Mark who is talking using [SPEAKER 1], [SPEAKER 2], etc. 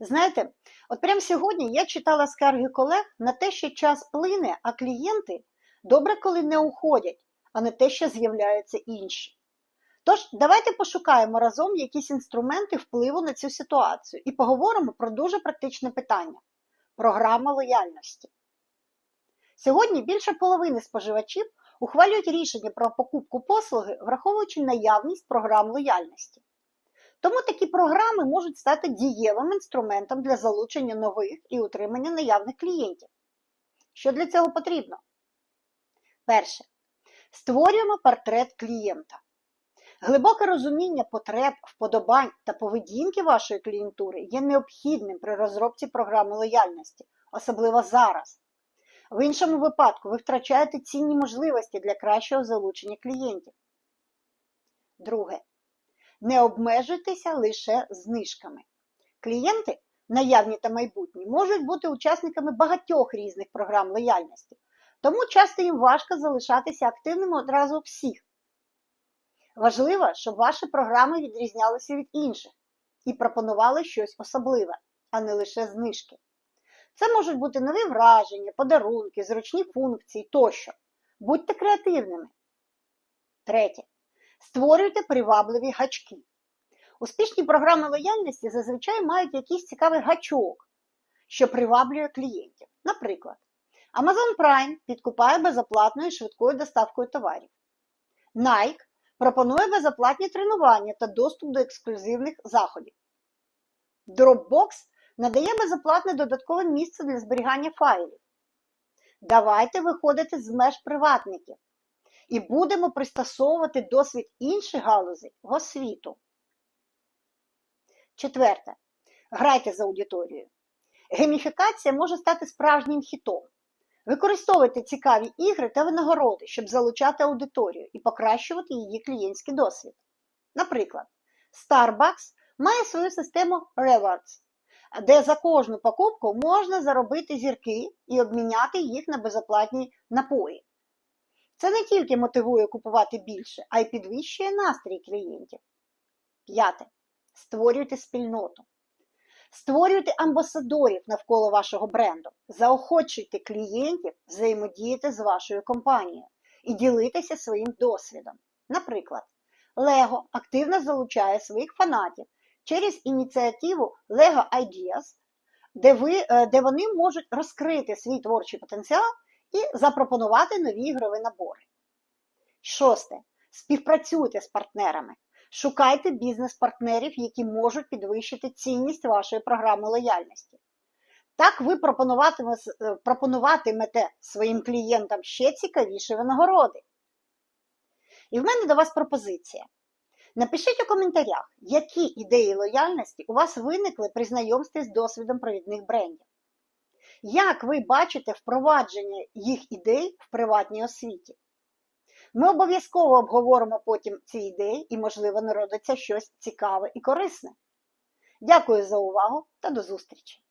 [SPEAKER 1] Знаєте, от прямо сьогодні я читала скарги колег на те, що час плине, а клієнти добре, коли не уходять, а не те, що з'являються інші. Тож, давайте пошукаємо разом якісь інструменти впливу на цю ситуацію і поговоримо про дуже практичне питання програма лояльності. Сьогодні більше половини споживачів ухвалюють рішення про покупку послуги, враховуючи наявність програм лояльності. Тому такі програми можуть стати дієвим інструментом для залучення нових і утримання наявних клієнтів. Що для цього потрібно? Перше. Створюємо портрет клієнта. Глибоке розуміння потреб, вподобань та поведінки вашої клієнтури є необхідним при розробці програми лояльності, особливо зараз. В іншому випадку ви втрачаєте цінні можливості для кращого залучення клієнтів. Друге. Не обмежуйтеся лише знижками. Клієнти, наявні та майбутні, можуть бути учасниками багатьох різних програм лояльності, тому часто їм важко залишатися активними одразу всіх. Важливо, щоб ваші програми відрізнялися від інших і пропонували щось особливе, а не лише знижки. Це можуть бути нові враження, подарунки, зручні функції тощо. Будьте креативними. Третє. Створюйте привабливі гачки. Успішні програми лояльності зазвичай мають якийсь цікавий гачок, що приваблює клієнтів. Наприклад, Amazon Prime підкупає безоплатною швидкою доставкою товарів. Nike пропонує безоплатні тренування та доступ до ексклюзивних заходів. Dropbox надає безоплатне додаткове місце для зберігання файлів. Давайте виходити з меж приватників і будемо пристосовувати досвід інших галузей в освіту. Четверте. Грайте з аудиторією. Гейміфікація може стати справжнім хітом. Використовуйте цікаві ігри та винагороди, щоб залучати аудиторію і покращувати її клієнтський досвід. Наприклад, Starbucks має свою систему Rewards, де за кожну покупку можна заробити зірки і обміняти їх на безоплатні напої. Це не тільки мотивує купувати більше, а й підвищує настрій клієнтів. П'яте. Створюйте спільноту. Створюйте амбасадорів навколо вашого бренду, заохочуйте клієнтів взаємодіяти з вашою компанією і ділитися своїм досвідом. Наприклад, Lego активно залучає своїх фанатів через ініціативу Lego Ideas, де, ви, е, де вони можуть розкрити свій творчий потенціал і запропонувати нові ігрові набори. Шосте. Співпрацюйте з партнерами. Шукайте бізнес-партнерів, які можуть підвищити цінність вашої програми лояльності. Так ви пропонуватимете своїм клієнтам ще цікавіші винагороди. І в мене до вас пропозиція. Напишіть у коментарях, які ідеї лояльності у вас виникли при знайомстві з досвідом провідних брендів. Як ви бачите впровадження їх ідей в приватній освіті? Ми обов'язково обговоримо потім ці ідеї і, можливо, народиться щось цікаве і корисне. Дякую за увагу та до зустрічі!